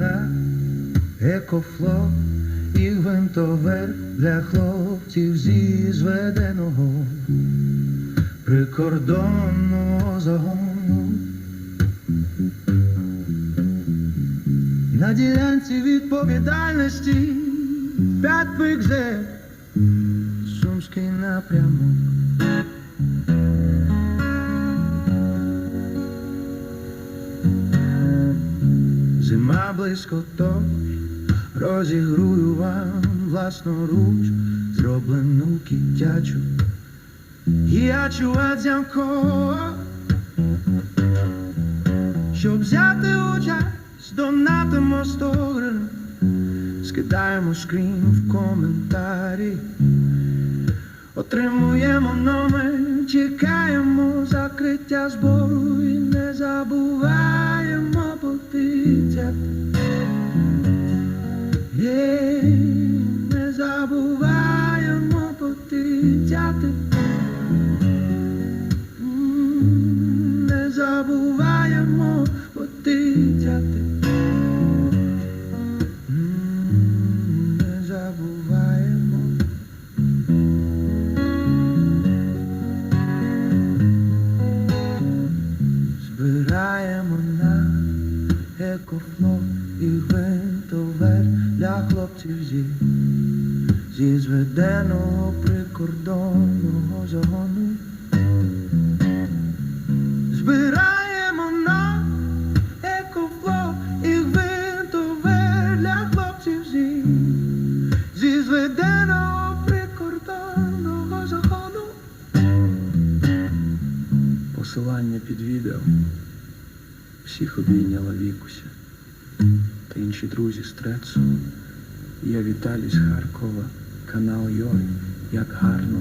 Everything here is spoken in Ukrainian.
на екофло і гвинтовер для хлопців зі зведеного прикордонного загону. На ділянці відповідальності п'ятвик же Сумський напрямок. Зима близько тож розігрую вам власноруч зроблену кітячу. Гіячу адзямко, щоб взяти участь, донатимо сто скидаємо скрін в коментарі, отримуємо номер, чекаємо закриття збору. І не забуваємо не забуваємо потицяти. Не забуваємо потицяти. Не забуваємо. Збираємо на екофло і гвинтовер для хлопців зі, зі зведеного прикордонного загону. Збираємо на екофло і гвинтовер для хлопців зі, зі зведеного прикордонного загону. Посилання під відео. Всіх обійняла Вікуся та інші друзі з Трецу. Я Віталій з Харкова, канал Йой, як гарно